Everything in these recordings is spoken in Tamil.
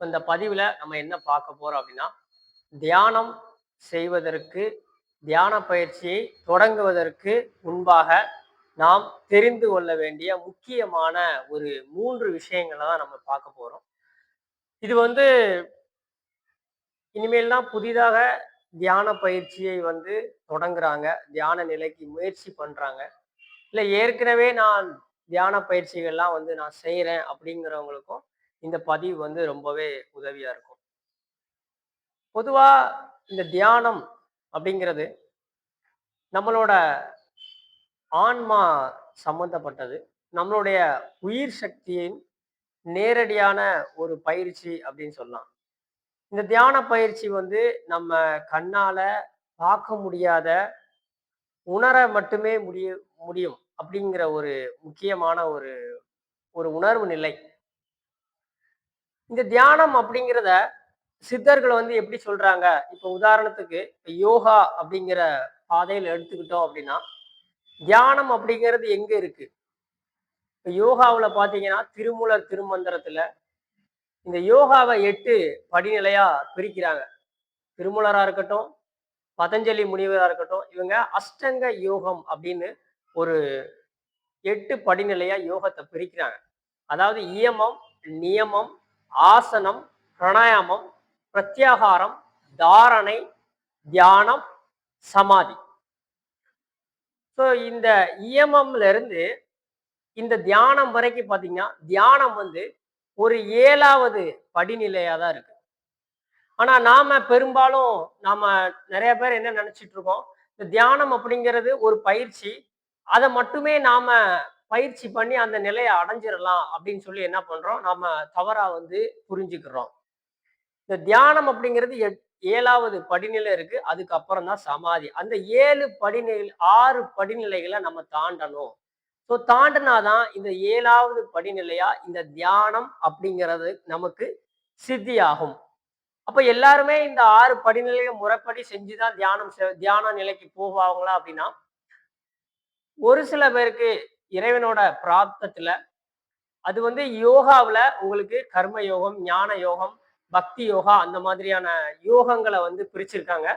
இந்த பதிவில் நம்ம என்ன பார்க்க போகிறோம் அப்படின்னா தியானம் செய்வதற்கு தியான பயிற்சியை தொடங்குவதற்கு முன்பாக நாம் தெரிந்து கொள்ள வேண்டிய முக்கியமான ஒரு மூன்று விஷயங்களை தான் நம்ம பார்க்க போகிறோம் இது வந்து இனிமேல் தான் புதிதாக தியான பயிற்சியை வந்து தொடங்குறாங்க தியான நிலைக்கு முயற்சி பண்ணுறாங்க இல்லை ஏற்கனவே நான் தியான பயிற்சிகள்லாம் வந்து நான் செய்கிறேன் அப்படிங்கிறவங்களுக்கும் இந்த பதிவு வந்து ரொம்பவே உதவியா இருக்கும். பொதுவா இந்த தியானம் அப்படிங்கிறது நம்மளோட ஆன்மா சம்பந்தப்பட்டது. நம்மளுடைய உயிர் சக்தியின் நேரடியான ஒரு பயிற்சி அப்படின்னு சொல்லலாம். இந்த தியான பயிற்சி வந்து நம்ம கண்ணால பார்க்க முடியாத உணர மட்டுமே முடிய முடியும் அப்படிங்கிற ஒரு முக்கியமான ஒரு ஒரு உணர்வு நிலை. இந்த தியானம் அப்படிங்கிறத சித்தர்கள் வந்து எப்படி சொல்றாங்க? இப்போ உதாரணத்துக்கு யோகா அப்படிங்கிற பாதையில் எடுத்துக்கிட்டோம் அப்படின்னா தியானம் அப்படிங்கிறது எங்க இருக்கு? இப்போ யோகாவில் பார்த்தீங்கன்னா திருமூலர் திருமந்திரத்துல இந்த யோகாவை எட்டு படிநிலையா பிரிக்கிறாங்க. திருமூலரா இருக்கட்டும் பதஞ்சலி முனிவராக இருக்கட்டும் இவங்க அஷ்டங்க யோகம் அப்படின்னு ஒரு எட்டு படிநிலையா யோகத்தை பிரிக்கிறாங்க. அதாவது இயமம் நியமம் ஆசனம் பிரணாயாமம் பிரத்யாகாரம் தாரணை தியானம் சமாதி. ஸோ இந்த இயமம்ல இருந்து இந்த தியானம் வரைக்கும் பார்த்தீங்கன்னா தியானம் வந்து ஒரு ஏழாவது படிநிலையாக தான் இருக்கு. ஆனா நாம பெரும்பாலும் நாம நிறைய பேர் என்ன நினைச்சிட்டு இருக்கோம் இந்த தியானம் அப்படிங்கிறது ஒரு பயிற்சி அதை மட்டுமே நாம பயிற்சி பண்ணி அந்த நிலையை அடைஞ்சிடலாம் அப்படின்னு சொல்லி என்ன பண்றோம்? நாம தவறா வந்து புரிஞ்சுக்கிறோம். இந்த தியானம் அப்படிங்கிறது எட்- ஏழாவது படிநிலை இருக்கு. அதுக்கப்புறம் தான் சமாதி. அந்த ஏழு படிநிலை ஆறு படிநிலைகளை நம்ம தாண்டணும். ஸோ தாண்டினாதான் இந்த ஏழாவது படிநிலையா இந்த தியானம் அப்படிங்கிறது நமக்கு சித்தியாகும். அப்ப எல்லாருமே இந்த ஆறு படிநிலையை முறைப்படி செஞ்சுதான் தியானம் தியான நிலைக்கு போவாங்களா அப்படின்னா ஒரு சில பேருக்கு இறைவனோட பிராப்தத்துல அது வந்து யோகாவுல உங்களுக்கு கர்ம யோகம் ஞான யோகம் பக்தி யோகா அந்த மாதிரியான யோகங்களை வந்து பிரிச்சிருக்காங்க.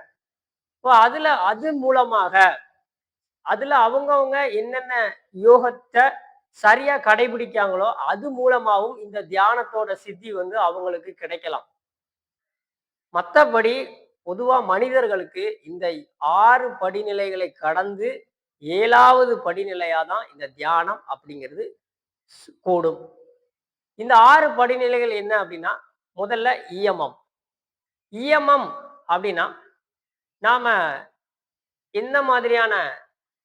இப்போ அதுல அது மூலமாக அதுல அவங்கவங்க என்னென்ன யோகத்தை சரியா கடைபிடிக்காங்களோ அது மூலமாகவும் இந்த தியானத்தோட சித்தி வந்து அவங்களுக்கு கிடைக்கலாம். மற்றபடி பொதுவா மனிதர்களுக்கு இந்த ஆறு படிநிலைகளை கடந்து ஏழாவது படிநிலையாக தான் இந்த தியானம் அப்படிங்கிறது கூடும். இந்த ஆறு படிநிலைகள் என்ன அப்படின்னா முதல்ல இயமம். இயமம் அப்படின்னா நாம என்ன மாதிரியான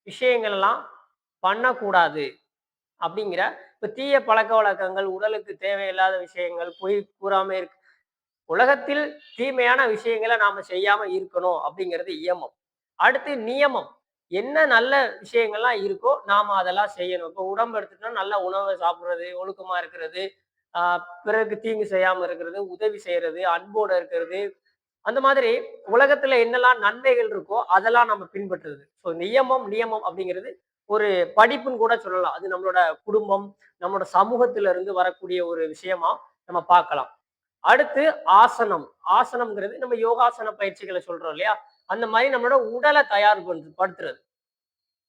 விஷயங்கள்லாம் பண்ணக்கூடாது அப்படிங்கிற இப்போ தீய பழக்க வழக்கங்கள் உடலுக்கு தேவையில்லாத விஷயங்கள் பொய் கூறாமல் இருக்கு உலகத்தில் தீமையான விஷயங்களை நாம் செய்யாமல் இருக்கணும் அப்படிங்கிறது இயமம். அடுத்து நியமம். என்ன நல்ல விஷயங்கள்லாம் இருக்கோ நாம அதெல்லாம் செய்யணும். இப்போ உடம்பு எடுத்துட்டோம்னா நல்ல உணவை சாப்பிடுறது ஒழுக்கமா இருக்கிறது பிறகு பிறருக்கு தீங்கு செய்யாம இருக்கிறது உதவி செய்யறது அன்போட இருக்கிறது அந்த மாதிரி உலகத்துல என்னெல்லாம் நன்மைகள் இருக்கோ அதெல்லாம் நம்ம பின்பற்றுறது. ஸோ நியமம் நியமம் அப்படிங்கிறது ஒரு படிப்புன்னு கூட சொல்லலாம். அது நம்மளோட குடும்பம் நம்மளோட சமூகத்துல இருந்து வரக்கூடிய ஒரு விஷயமா நம்ம பார்க்கலாம். அடுத்து ஆசனம். ஆசனம்ங்கிறது நம்ம யோகாசன பயிற்சிகளை சொல்றோம் இல்லையா? அந்த மாதிரி நம்மளோட உடலை தயார் பண்றது படுத்துறது.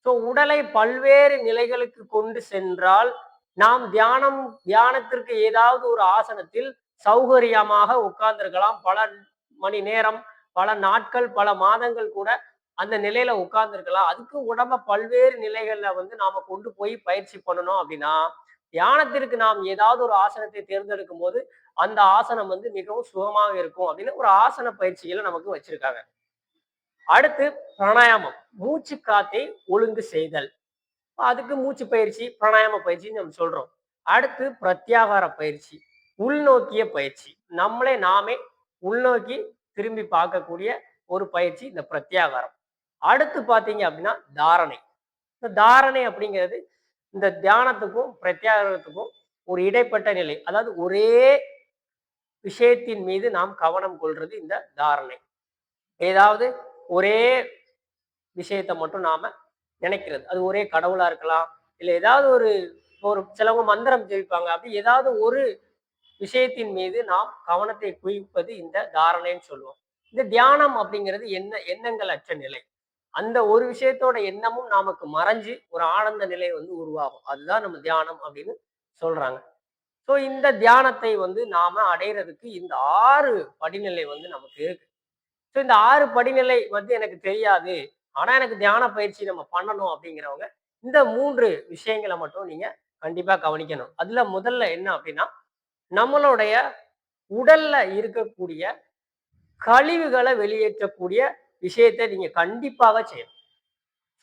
ஸோ உடலை பல்வேறு நிலைகளுக்கு கொண்டு சென்றால் நாம் தியானம் தியானத்திற்கு ஏதாவது ஒரு ஆசனத்தில் சௌகரியமாக உட்கார்ந்துருக்கலாம். பல மணி நேரம் பல நாட்கள் பல மாதங்கள் கூட அந்த நிலையில உட்கார்ந்துருக்கலாம். அதுக்கு உடம்ப பல்வேறு நிலைகள்ல வந்து நாம கொண்டு போய் பயிற்சி பண்ணணும் அப்படின்னா தியானத்திற்கு நாம் ஏதாவது ஒரு ஆசனத்தை தேர்ந்தெடுக்கும் போது அந்த ஆசனம் வந்து மிகவும் சுகமாக இருக்கும் அப்படின்னு ஒரு ஆசன பயிற்சிகளை நமக்கு வச்சிருக்காங்க. அடுத்து பிராணாயாமம். மூச்சு காத்தை ஒழுங்கு செய்தல். அதுக்கு மூச்சு பயிற்சி பிராணாயாம பயிற்சின்னு நம்ம சொல்றோம். அடுத்து பிரத்யாகார பயிற்சி உள்நோக்கிய பயிற்சி. நம்மளே நாமே உள்நோக்கி திரும்பி பார்க்கக்கூடிய ஒரு பயிற்சி இந்த பிரத்யாகாரம். அடுத்து பார்த்தீங்க அப்படின்னா தாரணை. இந்த தாரணை அப்படிங்கிறது இந்த தியானத்துக்கும் பிரத்யாகாரத்துக்கும் ஒரு இடைப்பட்ட நிலை. அதாவது ஒரே விஷயத்தின் மீது நாம் கவனம் கொள்றது இந்த தாரணை. ஏதாவது ஒரே விஷயத்தை மட்டும் நாம நினைக்கிறது. அது ஒரே கடவுளா இருக்கலாம் இல்லை ஏதாவது ஒரு ஒரு சிலவங்க மந்திரம் ஜெயிப்பாங்க அப்படி ஏதாவது ஒரு விஷயத்தின் மீது நாம் கவனத்தை குவிப்பது இந்த தாரணைன்னு சொல்லுவோம். இந்த தியானம் அப்படிங்கிறது என்ன எண்ணங்கள் அற்ற நிலை. அந்த ஒரு விஷயத்தோட எண்ணமும் நமக்கு மறைஞ்சு ஒரு ஆனந்த நிலை வந்து உருவாகும். அதுதான் நம்ம தியானம் அப்படின்னு சொல்றாங்க. ஸோ இந்த தியானத்தை வந்து நாம அடையிறதுக்கு இந்த ஆறு படிநிலை வந்து நமக்கு இருக்கு. ஸோ இந்த ஆறு படிநிலை வந்து எனக்கு தெரியாது. ஆனா எனக்கு தியான பயிற்சி நம்ம பண்ணணும் அப்படிங்கிறவங்க இந்த மூன்று விஷயங்களை மட்டும் நீங்க கண்டிப்பா கவனிக்கணும். அதுல முதல்ல என்ன அப்படின்னா நம்மளுடைய உடல்ல இருக்கக்கூடிய கழிவுகளை வெளியேற்றக்கூடிய விஷயத்தை நீங்க கண்டிப்பாக செய்யணும்.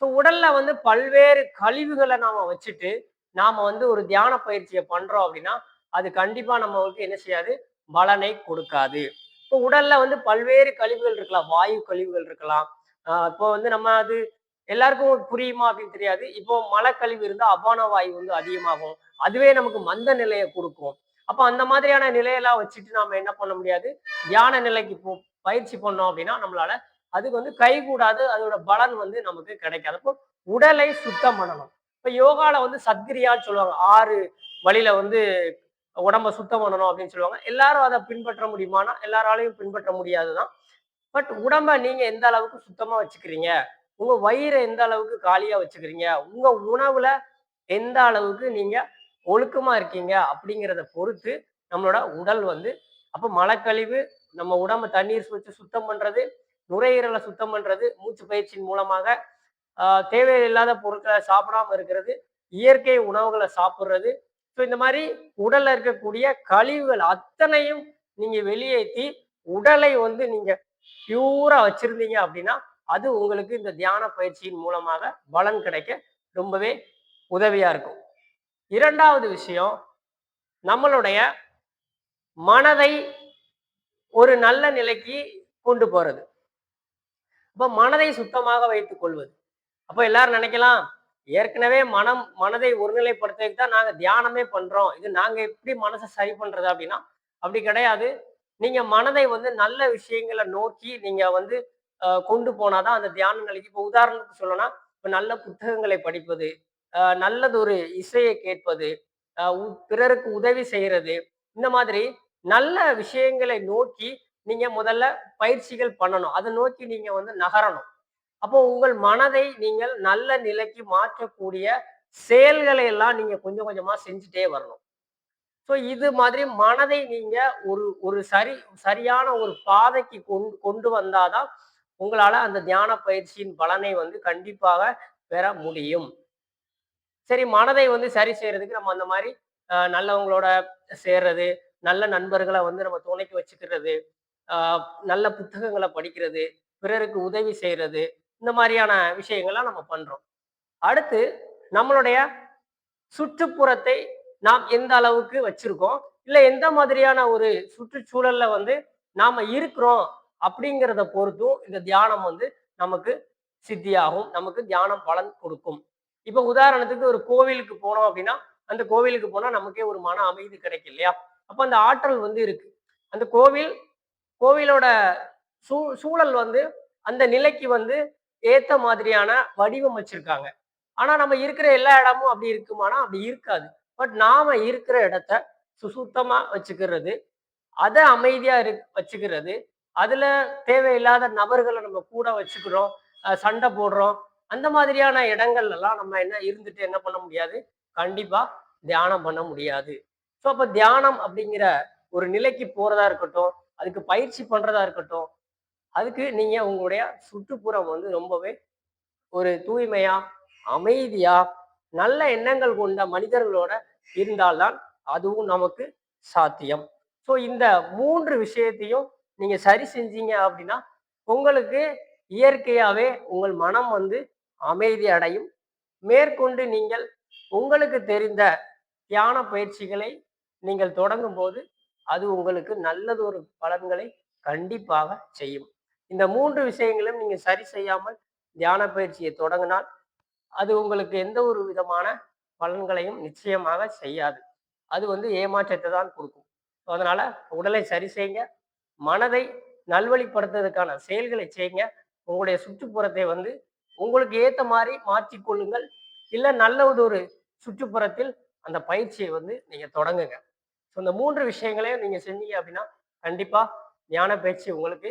ஸோ உடல்ல வந்து பல்வேறு கழிவுகளை நாம வச்சுட்டு நாம வந்து ஒரு தியான பயிற்சியை பண்றோம் அப்படின்னா அது கண்டிப்பா நம்மளுக்கு என்ன செய்யாது? பலனை கொடுக்காது. இப்போ உடல்ல வந்து பல்வேறு கழிவுகள் இருக்கலாம். வாயு கழிவுகள் இருக்கலாம். இப்போ வந்து நம்ம அது எல்லாருக்கும் புரியுமா அப்படின்னு தெரியாது. இப்போ மலக்கழிவு இருந்தால் அபான வாயு வந்து அதிகமாகும். அதுவே நமக்கு மந்த நிலையை கொடுக்கும். அப்போ அந்த மாதிரியான நிலையெல்லாம் வச்சுட்டு நாம என்ன பண்ண முடியாது? தியான நிலைக்கு போ பயிற்சி பண்ணோம் அப்படின்னா நம்மளால அதுக்கு வந்து கைகூடாது அதோட பலன் வந்து நமக்கு கிடைக்காது. அப்போ உடலை சுத்தம் பண்ணணும். இப்போ யோகால வந்து சத்கிரியான்னு சொல்லுவாங்க. ஆறு வழியில வந்து உடம்ப சுத்தம் பண்ணணும் அப்படின்னு சொல்லுவாங்க. எல்லாரும் அதை பின்பற்ற முடியுமானா எல்லாராலையும் பின்பற்ற முடியாது தான் பட் உடம்ப நீங்க எந்த அளவுக்கு சுத்தமா வச்சுக்கிறீங்க? உங்க வயிறை எந்த அளவுக்கு காலியா வச்சுக்கிறீங்க? உங்க உணவுல எந்த அளவுக்கு நீங்க ஒழுக்கமா இருக்கீங்க? அப்படிங்கிறத பொறுத்து நம்மளோட உடல் வந்து அப்போ மலக்கழிவு நம்ம உடம்பு தண்ணீர் வச்சு சுத்தம் பண்றது நுரையீரலை சுத்தம் பண்றது மூச்சு பயிற்சியின் மூலமாக தேவையில்லாத பொருட்களை சாப்பிடாம இருக்கிறது இயற்கை உணவுகளை சாப்பிட்றது ஸோ இந்த மாதிரி உடல்ல இருக்கக்கூடிய கழிவுகள் அத்தனையும் நீங்க வெளியேற்றி உடலை வந்து நீங்க பியூரா வச்சிருந்தீங்க அப்படின்னா அது உங்களுக்கு இந்த தியான பயிற்சியின் மூலமாக பலன் கிடைக்க ரொம்பவே உதவியா இருக்கும். இரண்டாவது விஷயம் நம்மளுடைய மனதை ஒரு நல்ல நிலைக்கு கொண்டு போறது. அப்ப மனதை சுத்தமாக வைத்துக் கொள்வது. அப்போ எல்லாரும் நினைக்கலாம் ஏற்கனவே மனம் மனதை ஒருநிலைப்படுத்துறதுக்கு தான் நாங்க தியானமே பண்றோம். இது நாங்க எப்படி மனசை சரி பண்றது அப்படின்னா அப்படி கிடையாது. நீங்க மனதை வந்து நல்ல விஷயங்களை நோக்கி நீங்க வந்து ஆஹ் கொண்டு போனாதான் அந்த தியான நிலைக்கு இப்போ உதாரணத்துக்கு சொல்லணும்னா இப்போ நல்ல புத்தகங்களை படிப்பது ஆஹ் நல்லதொரு இசையை கேட்பது ஆஹ் பிறருக்கு உதவி செய்யறது இந்த மாதிரி நல்ல விஷயங்களை நோக்கி நீங்க முதல்ல பயிற்சிகள் பண்ணணும். அதை நோக்கி நீங்க வந்து நகரணும். அப்போ உங்கள் மனதை நீங்கள் நல்ல நிலைக்கு மாற்றக்கூடிய செயல்களை எல்லாம் நீங்க கொஞ்சம் கொஞ்சமா செஞ்சுட்டே வரணும். ஸோ இது மாதிரி மனதை நீங்க ஒரு ஒரு சரி சரியான ஒரு பாதைக்கு கொண்டு கொண்டு வந்தாதான் உங்களால அந்த தியான பயிற்சியின் பலனை வந்து கண்டிப்பாக பெற முடியும். சரி மனதை வந்து சரி செய்யறதுக்கு நம்ம அந்த மாதிரி நல்லவங்களோட சேர்றது நல்ல நண்பர்களை வந்து நம்ம துணைக்கு வச்சுக்கிறது ஆஹ், நல்ல புத்தகங்களை படிக்கிறது பிறருக்கு உதவி செய்யறது இந்த மாதிரியான விஷயங்கள்லாம் நம்ம பண்றோம். அடுத்து நம்மளுடைய சுற்றுப்புறத்தை நாம் எந்த அளவுக்கு வச்சிருக்கோம்? இல்லை எந்த மாதிரியான ஒரு சுற்றுச்சூழல்ல வந்து நாம இருக்கிறோம் அப்படிங்கிறத பொறுத்தும் இந்த தியானம் வந்து நமக்கு சித்தியாகும். நமக்கு தியானம் பலன் கொடுக்கும். இப்ப உதாரணத்துக்கு ஒரு கோவிலுக்கு போனோம் அப்படின்னா அந்த கோவிலுக்கு போனா நமக்கே ஒரு மன அமைதி கிடைக்கும் இல்லையா? அப்ப அந்த ஆற்றல் வந்து இருக்கு. அந்த கோவில் கோவிலோட சூ சூழல் வந்து அந்த நிலைக்கு வந்து ஏத்த மாதிரியான வடிவம் வச்சிருக்காங்க. ஆனா நம்ம இருக்கிற எல்லா இடமும் அப்படி இருக்குமானா அப்படி இருக்காது. பட் நாம இருக்கிற இடத்த சுசுத்தமா வச்சுக்கிறது அதை அமைதியா இரு வச்சுக்கிறது அதுல தேவையில்லாத நபர்களை நம்ம கூட வச்சுக்கிறோம் சண்டை போடுறோம் அந்த மாதிரியான இடங்கள்ல எல்லாம் நம்ம என்ன இருந்துட்டு என்ன பண்ண முடியாது? கண்டிப்பா தியானம் பண்ண முடியாது. ஸோ அப்ப தியானம் அப்படிங்கிற ஒரு நிலைக்கு போறதா இருக்கட்டும் அதுக்கு பயிற்சி பண்றதா இருக்கட்டும் அதுக்கு நீங்க உங்களுடைய சுற்றுப்புறம் வந்து ரொம்பவே ஒரு தூய்மையா அமைதியா நல்ல எண்ணங்கள் கொண்ட மனிதர்களோட இருந்தால்தான் அதுவும் நமக்கு சாத்தியம். ஸோ இந்த மூன்று விஷயத்தையும் நீங்க சரி செஞ்சீங்க அப்படின்னா உங்களுக்கு இயற்கையாவே உங்கள் மனம் வந்து அமைதி அடையும். மேற்கொண்டு நீங்கள் உங்களுக்கு தெரிந்த தியான பயிற்சிகளை நீங்கள் தொடங்கும் போது அது உங்களுக்கு நல்லதொரு பலன்களை கண்டிப்பாக செய்யும். இந்த மூன்று விஷயங்களும் நீங்க சரி செய்யாமல் தியான பயிற்சியை தொடங்கினால் அது உங்களுக்கு எந்த ஒரு விதமான பலன்களையும் நிச்சயமாக செய்யாது. அது வந்து ஏமாற்றத்தை தான் கொடுக்கும். அதனால உடலை சரி செய்யுங்க மனதை நல்வழிப்படுத்துறதுக்கான செயல்களை செய்யுங்க. உங்களுடைய சுற்றுப்புறத்தை வந்து உங்களுக்கு ஏத்த மாதிரி மாற்றிக்கொள்ளுங்கள் இல்ல நல்ல ஒரு சுற்றுப்புறத்தில் அந்த பயிற்சியை வந்து நீங்க தொடங்குங்க. ஸோ இந்த மூன்று விஷயங்களையும் நீங்க செஞ்சீங்க அப்படின்னா கண்டிப்பா ஞான பயிற்சி உங்களுக்கு